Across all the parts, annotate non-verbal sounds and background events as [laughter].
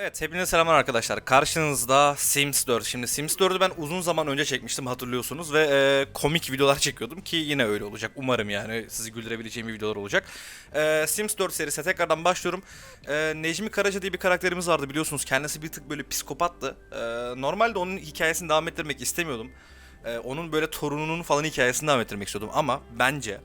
Evet hepinize selamlar arkadaşlar. Karşınızda Sims 4. Şimdi Sims 4'ü ben uzun zaman önce çekmiştim hatırlıyorsunuz ve e, komik videolar çekiyordum ki yine öyle olacak. Umarım yani sizi güldürebileceğim videolar olacak. E, Sims 4 serisine tekrardan başlıyorum. E, Necmi Karaca diye bir karakterimiz vardı biliyorsunuz. Kendisi bir tık böyle psikopattı. E, normalde onun hikayesini devam ettirmek istemiyordum. E, onun böyle torununun falan hikayesini devam ettirmek istiyordum ama bence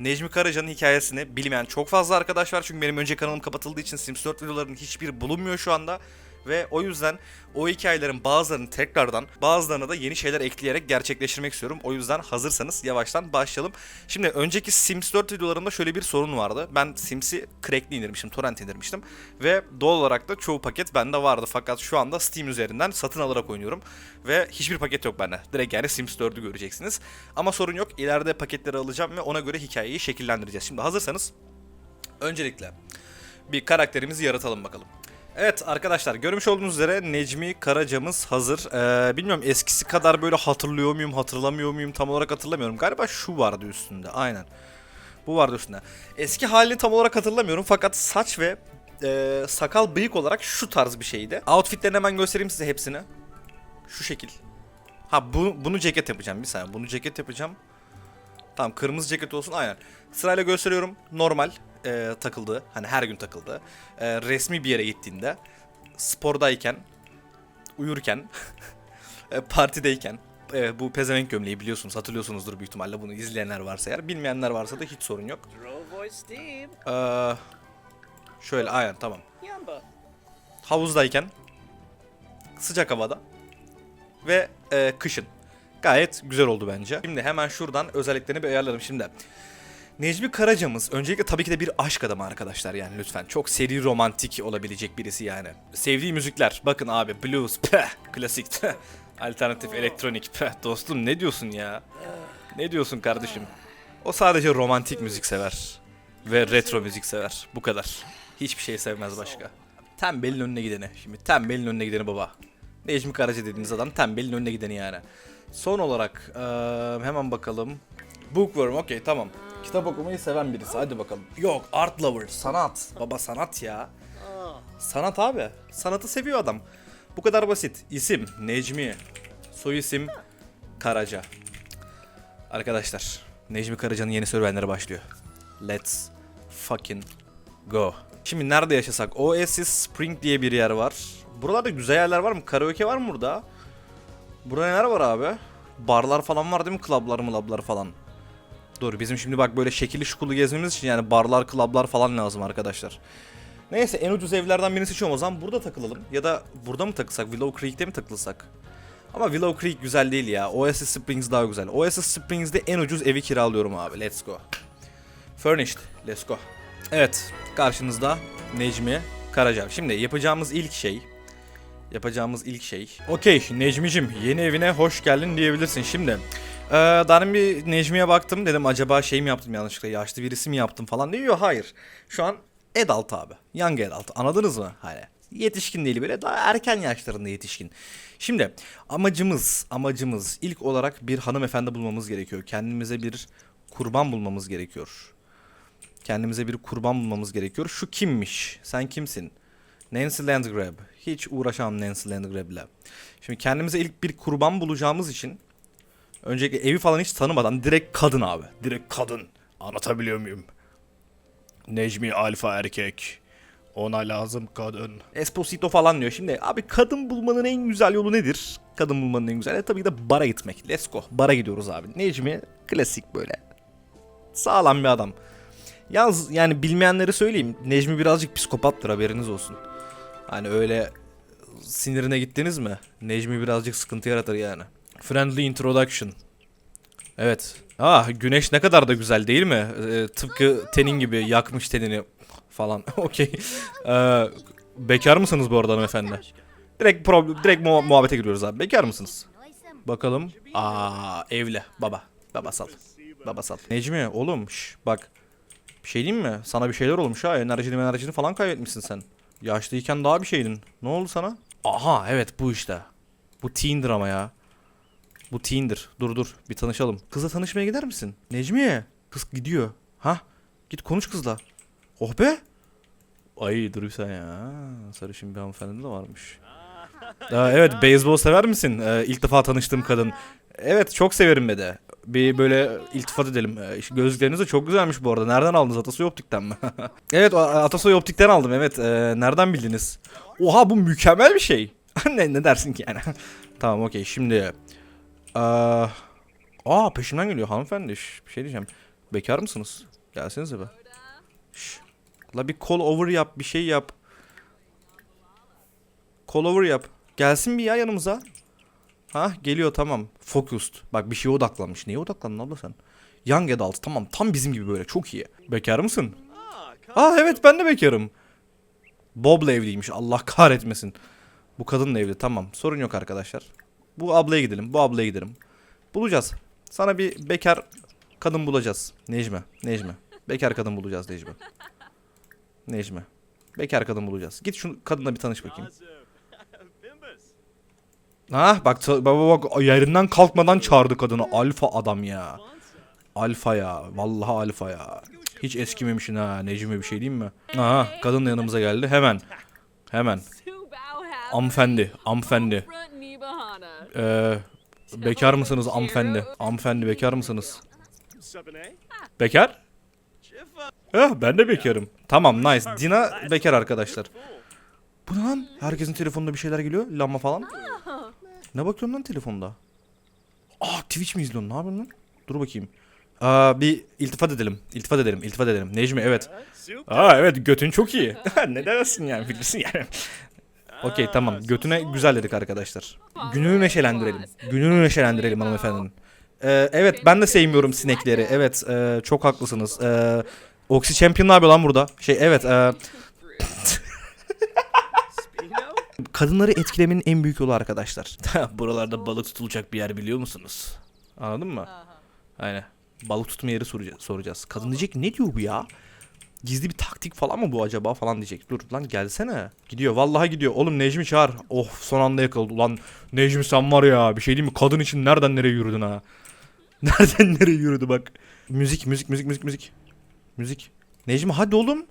Necmi Karaca'nın hikayesini bilmeyen çok fazla arkadaş var. Çünkü benim önce kanalım kapatıldığı için Sims 4 videolarının hiçbiri bulunmuyor şu anda. Ve o yüzden o hikayelerin bazılarını tekrardan bazılarına da yeni şeyler ekleyerek gerçekleştirmek istiyorum. O yüzden hazırsanız yavaştan başlayalım. Şimdi önceki Sims 4 videolarında şöyle bir sorun vardı. Ben Sims'i crackli indirmiştim, torrent indirmiştim. Ve doğal olarak da çoğu paket bende vardı. Fakat şu anda Steam üzerinden satın alarak oynuyorum. Ve hiçbir paket yok bende. Direkt yani Sims 4'ü göreceksiniz. Ama sorun yok. İleride paketleri alacağım ve ona göre hikayeyi şekillendireceğiz. Şimdi hazırsanız öncelikle bir karakterimizi yaratalım bakalım. Evet arkadaşlar görmüş olduğunuz üzere Necmi Karaca'mız hazır. Ee, bilmiyorum eskisi kadar böyle hatırlıyor muyum hatırlamıyor muyum tam olarak hatırlamıyorum. Galiba şu vardı üstünde aynen. Bu vardı üstünde. Eski halini tam olarak hatırlamıyorum fakat saç ve e, sakal bıyık olarak şu tarz bir şeydi. Outfitlerini hemen göstereyim size hepsini. Şu şekil. Ha bu, bunu ceket yapacağım bir saniye. Bunu ceket yapacağım. Tamam kırmızı ceket olsun aynen. Sırayla gösteriyorum. Normal e, takıldığı. Hani her gün takıldığı. E, resmi bir yere gittiğinde. Spordayken. Uyurken. [laughs] e, partideyken. E, bu pezevenk gömleği biliyorsunuz hatırlıyorsunuzdur büyük ihtimalle bunu izleyenler varsa eğer. Bilmeyenler varsa da hiç sorun yok. Ee, şöyle aynen tamam. Havuzdayken. Sıcak havada. Ve e, kışın. Gayet güzel oldu bence. Şimdi hemen şuradan özelliklerini bir ayarladım şimdi. Necmi Karaca'mız öncelikle tabii ki de bir aşk adamı arkadaşlar yani lütfen. Çok seri romantik olabilecek birisi yani. Sevdiği müzikler bakın abi blues, [laughs] peh, klasik, alternatif, elektronik, peh. Dostum ne diyorsun ya? Ne diyorsun kardeşim? O sadece romantik müzik sever. Ve retro müzik sever. Bu kadar. Hiçbir şey sevmez başka. Tembelin önüne gideni. Şimdi tembelin önüne gideni baba. Necmi Karaca dediğiniz adam tembelin önüne gideni yani. Son olarak eee, hemen bakalım. Bookworm okey tamam. Kitap okumayı seven birisi hadi bakalım. Yok art lover sanat. Baba sanat ya. Sanat abi. Sanatı seviyor adam. Bu kadar basit. İsim Necmi. Soy isim Karaca. Arkadaşlar Necmi Karaca'nın yeni serüvenleri başlıyor. Let's fucking go. Şimdi nerede yaşasak? Oasis Spring diye bir yer var. Buralarda güzel yerler var mı? Karaoke var mı burada? Burada neler var abi? Barlar falan var değil mi? Klablar mılablar falan. Dur bizim şimdi bak böyle şekilli şukulu gezmemiz için yani barlar, klablar falan lazım arkadaşlar. Neyse en ucuz evlerden birini seçiyorum o zaman burada takılalım. Ya da burada mı takılsak? Willow Creek'te mi takılsak? Ama Willow Creek güzel değil ya. Oasis Springs daha güzel. Oasis Springs'de en ucuz evi kiralıyorum abi. Let's go. Furnished. Let's go. Evet. Karşınızda Necmi Karaca. Şimdi yapacağımız ilk şey yapacağımız ilk şey. Okey Necmi'cim yeni evine hoş geldin diyebilirsin. Şimdi ee, daha bir Necmi'ye baktım dedim acaba şey mi yaptım yanlışlıkla yaşlı birisi mi yaptım falan diyor. Hayır şu an adult abi. Young adult anladınız mı? Hani yetişkin değil böyle daha erken yaşlarında yetişkin. Şimdi amacımız amacımız ilk olarak bir hanımefendi bulmamız gerekiyor. Kendimize bir kurban bulmamız gerekiyor. Kendimize bir kurban bulmamız gerekiyor. Şu kimmiş? Sen kimsin? Nancy Landgrab. Hiç uğraşamam Nancy Landgrab'le. Şimdi kendimize ilk bir kurban bulacağımız için öncelikle evi falan hiç tanımadan direkt kadın abi. Direkt kadın. Anlatabiliyor muyum? Necmi alfa erkek. Ona lazım kadın. Esposito falan diyor. Şimdi abi kadın bulmanın en güzel yolu nedir? Kadın bulmanın en güzel. E, tabii ki de bara gitmek. Let's go. Bara gidiyoruz abi. Necmi klasik böyle. Sağlam bir adam. Yalnız yani bilmeyenleri söyleyeyim. Necmi birazcık psikopattır haberiniz olsun. Hani öyle sinirine gittiniz mi? Necmi birazcık sıkıntı yaratır yani. Friendly introduction. Evet. Ah güneş ne kadar da güzel değil mi? Ee, tıpkı tenin gibi yakmış tenini falan. [laughs] Okey. Ee, bekar mısınız bu arada hanımefendi? Direkt problem, direkt muha- muhabbete giriyoruz abi. Bekar mısınız? Bakalım. Aa evli. Baba. Baba sal. Baba sal. Necmi oğlum şş, bak. Bir şey diyeyim mi? Sana bir şeyler olmuş ha. Enerjini enerjini falan kaybetmişsin sen. Yaşlıyken daha bir şeydin. Ne oldu sana? Aha evet bu işte. Bu teen'dir ama ya. Bu teen'dir. Dur dur bir tanışalım. Kızla tanışmaya gider misin? Necmiye. Kız gidiyor. Ha? Git konuş kızla. Oh be. Ay dur bir saniye. Aa, sarışın bir hanımefendi de varmış. [laughs] Aa, evet beyzbol sever misin? Ee, ilk defa tanıştığım kadın. Evet çok severim be de. Bir böyle iltifat edelim. Ee, gözlükleriniz de çok güzelmiş bu arada. Nereden aldınız? Atasoy Optik'ten mi? [laughs] evet Atasoy Optik'ten aldım evet. Ee, nereden bildiniz? Oha bu mükemmel bir şey. [laughs] ne, ne dersin ki yani? tamam okey şimdi. Aa, aa peşimden geliyor hanımefendi. Şş, bir şey diyeceğim. Bekar mısınız? Gelsenize be. Şş. La bir call over yap, bir şey yap. Call over yap. Gelsin bir ya yanımıza. Ha geliyor tamam. Focused. Bak bir şeye odaklanmış. Neye odaklandın abla sen? Young adult tamam tam bizim gibi böyle çok iyi. Bekar mısın? Aa evet ben de bekarım. Bob'la evliymiş Allah kahretmesin. Bu kadınla evli tamam sorun yok arkadaşlar. Bu ablaya gidelim bu ablaya gidelim. Bulacağız. Sana bir bekar kadın bulacağız. Necmi Necmi. Bekar kadın bulacağız Necmi. Necmi. Bekar kadın bulacağız. Git şu kadınla bir tanış bakayım. Ha bak baba bak yerinden kalkmadan çağırdı kadını. Alfa adam ya. Alfa ya. Vallahi alfa ya. Hiç eskimemişsin ha Necmi bir şey diyeyim mi? Aha kadın da yanımıza geldi. Hemen. Hemen. Amfendi. Amfendi. Ee, bekar mısınız amfendi? Amfendi bekar mısınız? Bekar? Eh, ben de bekarım. Tamam nice. Dina bekar arkadaşlar. Bu ne lan? Herkesin telefonunda bir şeyler geliyor. Lamba falan. Ne bakıyorsun lan telefonda? Aa Twitch mi izliyorsun? Ne yapıyorsun lan? Dur bakayım. Aa, bir iltifat edelim. İltifat edelim. İltifat edelim. Necmi evet. Aa evet götün çok iyi. [laughs] ne dersin yani bilirsin yani. Okey tamam. Götüne güzel dedik arkadaşlar. Gününü neşelendirelim. Gününü neşelendirelim hanımefendinin. Ee, evet ben de sevmiyorum sinekleri. Evet e, çok haklısınız. Ee, Oxy Champion ne yapıyor lan burada? Şey evet. E, [laughs] kadınları etkilemenin en büyük yolu arkadaşlar. [laughs] Buralarda balık tutulacak bir yer biliyor musunuz? Anladın mı? Aynen. Balık tutma yeri soracağız. soracağız. Kadın diyecek ne diyor bu ya? Gizli bir taktik falan mı bu acaba falan diyecek. Dur lan gelsene. Gidiyor vallahi gidiyor. Oğlum Necmi çağır. Oh son anda yakaladı. Ulan Necmi sen var ya bir şey diyeyim mi? Kadın için nereden nereye yürüdün ha? [laughs] Nereden nereye yürüdü bak. Müzik müzik müzik müzik müzik. Müzik. Necmi hadi oğlum.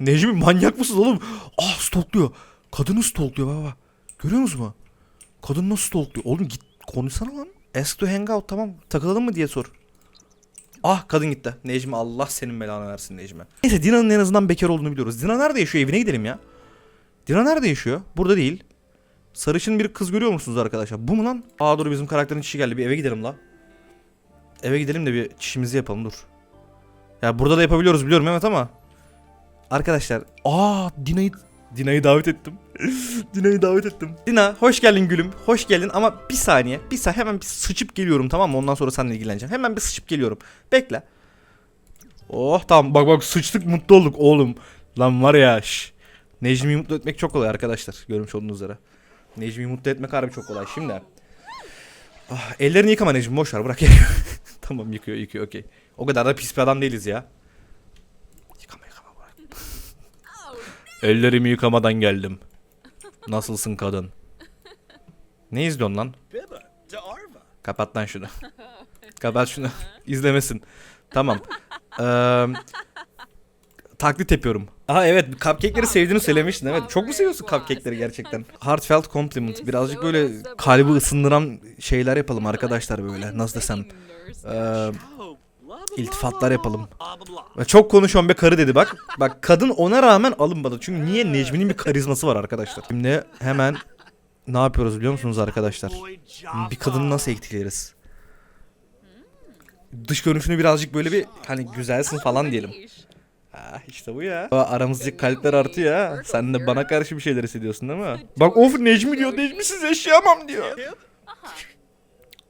Necmi manyak mısın oğlum? Ah stalkluyor. Kadını stalkluyor baba. Görüyor musun mu? Kadın nasıl stalkluyor? Oğlum git konuşsana lan. Ask to hang out tamam. Takılalım mı diye sor. Ah kadın gitti. Necmi Allah senin belanı versin Necmi. Neyse Dina'nın en azından bekar olduğunu biliyoruz. Dina nerede yaşıyor? Evine gidelim ya. Dina nerede yaşıyor? Burada değil. Sarışın bir kız görüyor musunuz arkadaşlar? Bu mu lan? Aa dur bizim karakterin çişi geldi. Bir eve gidelim la. Eve gidelim de bir çişimizi yapalım dur. Ya burada da yapabiliyoruz biliyorum evet ama. Arkadaşlar. Aa Dina'yı Dina'yı davet ettim. [laughs] Dina'yı davet ettim. Dina hoş geldin gülüm. Hoş geldin ama bir saniye. Bir saniye hemen bir sıçıp geliyorum tamam mı? Ondan sonra seninle ilgileneceğim. Hemen bir sıçıp geliyorum. Bekle. Oh tamam bak bak sıçtık mutlu olduk oğlum. Lan var ya şş. Necmi'yi mutlu etmek çok kolay arkadaşlar. Görmüş olduğunuz üzere. Necmi'yi mutlu etmek harbi çok kolay. Şimdi. Ah, ellerini yıkama Necmi boş ver bırak. [laughs] tamam yıkıyor yıkıyor okey. O kadar da pis bir adam değiliz ya. Yıkama yıkama bırak. Ellerimi yıkamadan geldim. Nasılsın kadın? Ne izliyorsun lan? Kapat lan şunu. Kapat şunu. [laughs] İzlemesin. Tamam. Ee, taklit yapıyorum. Aha evet cupcake'leri sevdiğini söylemiştin evet. Çok mu seviyorsun cupcake'leri gerçekten? Heartfelt compliment. Birazcık böyle kalbi ısındıran şeyler yapalım arkadaşlar böyle. Nasıl desem. Ee, iltifatlar yapalım. Çok konuşuyorum be karı dedi bak. Bak kadın ona rağmen alınmadı. Çünkü niye Necmi'nin bir karizması var arkadaşlar. Şimdi hemen ne yapıyoruz biliyor musunuz arkadaşlar? Bir kadını nasıl etkileriz? Dış görünüşünü birazcık böyle bir hani güzelsin falan diyelim. Ha işte bu ya. Aramızdaki kalpler artıyor ha. Sen de bana karşı bir şeyler hissediyorsun değil mi? Bak of Necmi diyor. Necmi'siz yaşayamam diyor.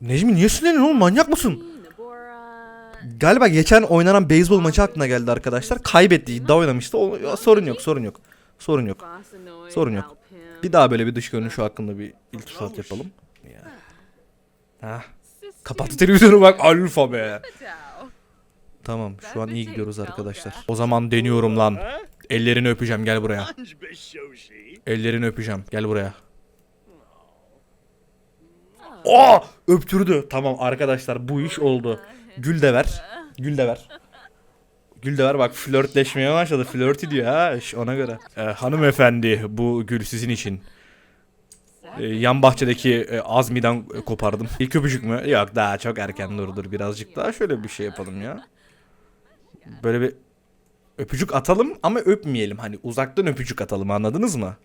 Necmi niye sinirleniyorsun oğlum manyak mısın? Galiba geçen oynanan beyzbol maçı aklına geldi arkadaşlar. Kaybetti iddia oynamıştı. O, sorun yok sorun yok. Sorun yok. Sorun yok. Bir daha böyle bir dış görünüşü hakkında bir iltifat yapalım. Ya. Ha. Kapattı televizyonu bak alfa be. Tamam şu an iyi gidiyoruz arkadaşlar. O zaman deniyorum lan. Ellerini öpeceğim gel buraya. Ellerini öpeceğim gel buraya. Aa öptürdü. Tamam arkadaşlar bu iş oldu. Gül de ver. Gül de ver. Gül de var bak flörtleşmeye başladı. Flörtü diyor ha ona göre. Ee, hanımefendi bu gül sizin için. Ee, yan bahçedeki e, Azmi'den e, kopardım. İlk öpücük mü? Yok daha çok erken dur dur birazcık daha şöyle bir şey yapalım ya. Böyle bir öpücük atalım ama öpmeyelim. Hani uzaktan öpücük atalım anladınız mı?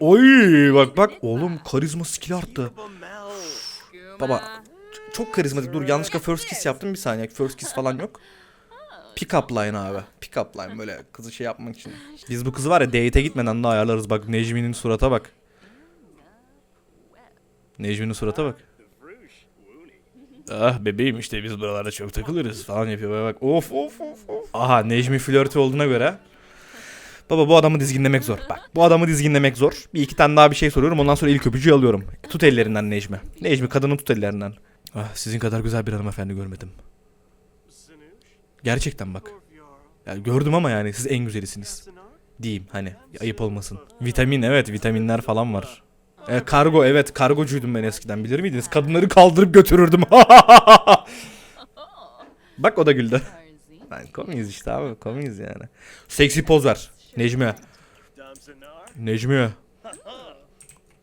Oy bak bak oğlum karizma skill arttı. Baba çok karizmatik. Dur yanlışlıkla first kiss yaptım bir saniye. First kiss falan yok. Pick up line abi. Pick up line böyle kızı şey yapmak için. Biz bu kızı var ya date'e gitmeden de ayarlarız. Bak Necmi'nin surata bak. Necmi'nin surata bak. Ah bebeğim işte biz buralarda çok takılırız falan yapıyor. Bak of of of of. Aha Necmi flörtü olduğuna göre. Baba bu adamı dizginlemek zor. Bak bu adamı dizginlemek zor. Bir iki tane daha bir şey soruyorum ondan sonra ilk öpücüğü alıyorum. Tut ellerinden Necmi. Necmi kadının tut ellerinden. Ah sizin kadar güzel bir hanımefendi görmedim. Gerçekten bak. Yani gördüm ama yani siz en güzelisiniz. Diyeyim hani ayıp olmasın. Vitamin evet vitaminler falan var. E, kargo evet kargocuydum ben eskiden bilir miydiniz? Kadınları kaldırıp götürürdüm. [laughs] Bak o da güldü. Ben komiyiz işte abi komiyiz yani. Seksi poz ver. Necmi. Necmi.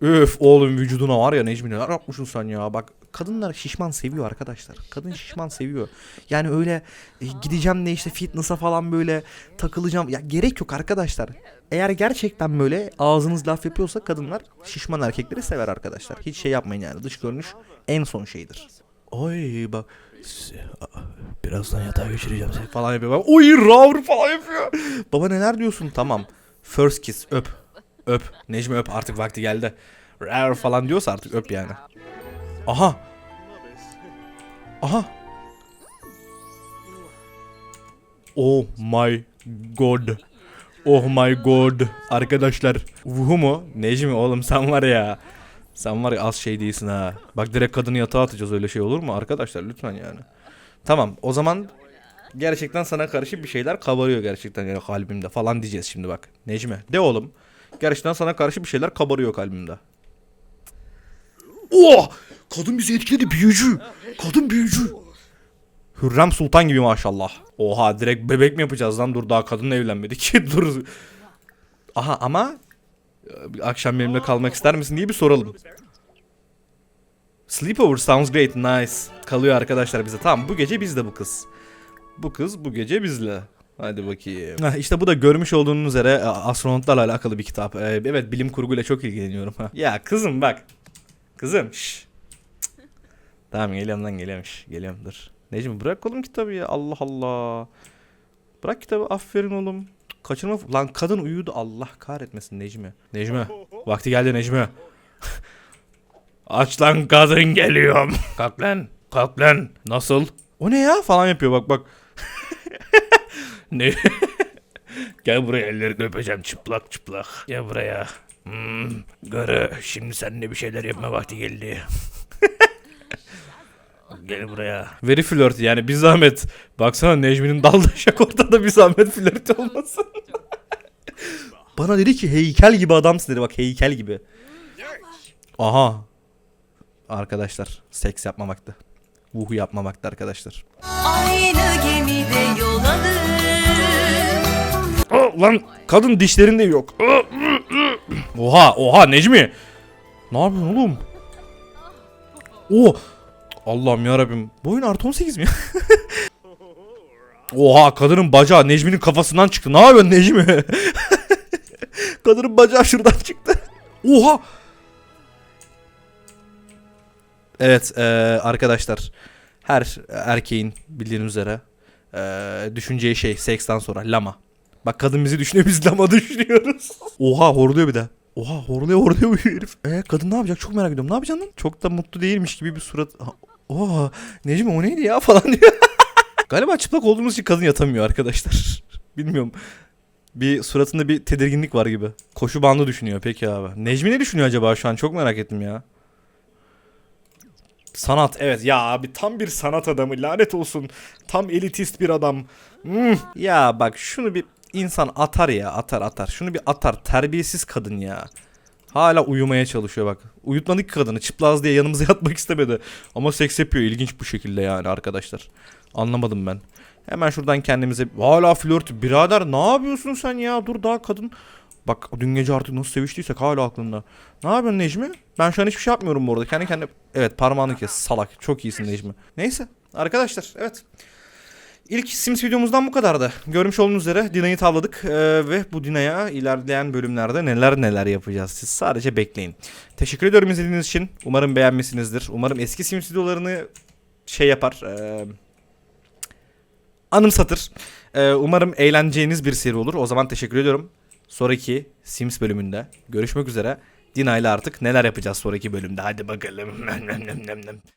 Öf oğlum vücuduna var ya Necmi neler yapmışsın sen ya. Bak kadınlar şişman seviyor arkadaşlar. Kadın şişman seviyor. Yani öyle e, gideceğim de işte fitness'a falan böyle takılacağım. Ya gerek yok arkadaşlar. Eğer gerçekten böyle ağzınız laf yapıyorsa kadınlar şişman erkekleri sever arkadaşlar. Hiç şey yapmayın yani dış görünüş en son şeydir. Oy bak birazdan yatağa geçireceğim seni falan yapıyor. Bak, Oy ravr falan yapıyor. Baba neler diyorsun? Tamam. First kiss öp. Öp. Necmi öp artık vakti geldi. Ravr falan diyorsa artık öp yani. Aha. Aha. Oh my god. Oh my god. Arkadaşlar. Vuhu mu? Necmi oğlum sen var ya. Sen var ya az şey değilsin ha. Bak direkt kadını yatağa atacağız öyle şey olur mu? Arkadaşlar lütfen yani. Tamam o zaman gerçekten sana karşı bir şeyler kabarıyor gerçekten yani kalbimde falan diyeceğiz şimdi bak. Necmi de oğlum. Gerçekten sana karşı bir şeyler kabarıyor kalbimde. Oh! Kadın bizi etkiledi büyücü. Kadın büyücü. Hürrem Sultan gibi maşallah. Oha direkt bebek mi yapacağız lan? Dur daha kadınla evlenmedik. [laughs] Dur. Aha ama e, akşam benimle kalmak ister misin diye bir soralım. Sleepover sounds great, nice. Kalıyor arkadaşlar bize. Tamam bu gece bizde bu kız. Bu kız bu gece bizle. Hadi bakayım. Heh, işte bu da görmüş olduğunuz üzere e, astronotlarla alakalı bir kitap. Ee, evet bilim kurguyla çok ilgileniyorum. Ha. Ya kızım bak. Kızım şş. Tamam geliyorum lan geliyorum. şş. Geliyorum dur. Necmi bırak oğlum kitabı ya. Allah Allah. Bırak kitabı aferin oğlum. Kaçırma. Lan kadın uyudu. Allah kahretmesin Necmi. Necmi. Vakti geldi Necmi. Aç lan kadın geliyorum. Kalk lan. Kalk lan. Nasıl? O ne ya? Falan yapıyor bak bak. [laughs] ne? [laughs] Gel buraya ellerini öpeceğim çıplak çıplak. Gel buraya. Hmm, garı şimdi seninle bir şeyler yapma vakti geldi. Gel buraya. Very flört yani bir zahmet. Baksana Necmi'nin daldaşak ortada bir zahmet flört olmasın. [laughs] Bana dedi ki heykel gibi adamsın dedi bak heykel gibi. Aha. Arkadaşlar seks yapmamakta. Vuhu yapmamakta arkadaşlar. Aynı gemide yol alır Aa, lan kadın dişlerinde yok. Oha oha Necmi. Ne yapıyorsun oğlum? Oh. Allah'ım ya Rabbim. Boyun artı 18 mi? oha kadının bacağı Necmi'nin kafasından çıktı. Ne yapıyorsun Necmi? [laughs] kadının bacağı şuradan çıktı. Oha. Evet eee, arkadaşlar. Her erkeğin bildiğiniz üzere eee, düşüneceği şey seksten sonra lama. Bak kadın bizi düşünüyor biz lama [laughs] düşünüyoruz. Oha horluyor bir de. Oha horluyor horluyor bu herif. E kadın ne yapacak çok merak ediyorum. Ne yapacaksın lan? Çok da mutlu değilmiş gibi bir surat. Ha, Oha Necmi o neydi ya [laughs] falan diyor. Galiba çıplak olduğumuz için kadın yatamıyor arkadaşlar. [laughs] Bilmiyorum. Bir suratında bir tedirginlik var gibi. Koşu bandı düşünüyor peki abi. Necmi ne düşünüyor acaba şu an çok merak ettim ya. Sanat evet ya abi tam bir sanat adamı lanet olsun. Tam elitist bir adam. Hmm. Ya bak şunu bir insan atar ya atar atar. Şunu bir atar terbiyesiz kadın ya. Hala uyumaya çalışıyor bak. Uyutmadık kadını çıplaz diye yanımıza [laughs] yatmak istemedi. Ama seks yapıyor ilginç bu şekilde yani arkadaşlar. Anlamadım ben. Hemen şuradan kendimize hala flört birader ne yapıyorsun sen ya dur daha kadın Bak dün gece artık nasıl seviştiysek hala aklımda. Ne yapıyorsun Necmi? Ben şu an hiçbir şey yapmıyorum bu arada. Kendi kendine... Evet parmağını kes salak. Çok iyisin Necmi. Neyse arkadaşlar evet. İlk Sims videomuzdan bu kadardı. Görmüş olduğunuz üzere Dina'yı tavladık ee, ve bu Dina'ya ilerleyen bölümlerde neler neler yapacağız. Siz sadece bekleyin. Teşekkür ediyorum izlediğiniz için. Umarım beğenmişsinizdir. Umarım eski Sims videolarını şey yapar. ee, anımsatır. Ee, umarım eğleneceğiniz bir seri olur. O zaman teşekkür ediyorum. Sonraki Sims bölümünde görüşmek üzere. Dina ile artık neler yapacağız sonraki bölümde. Hadi bakalım. [laughs]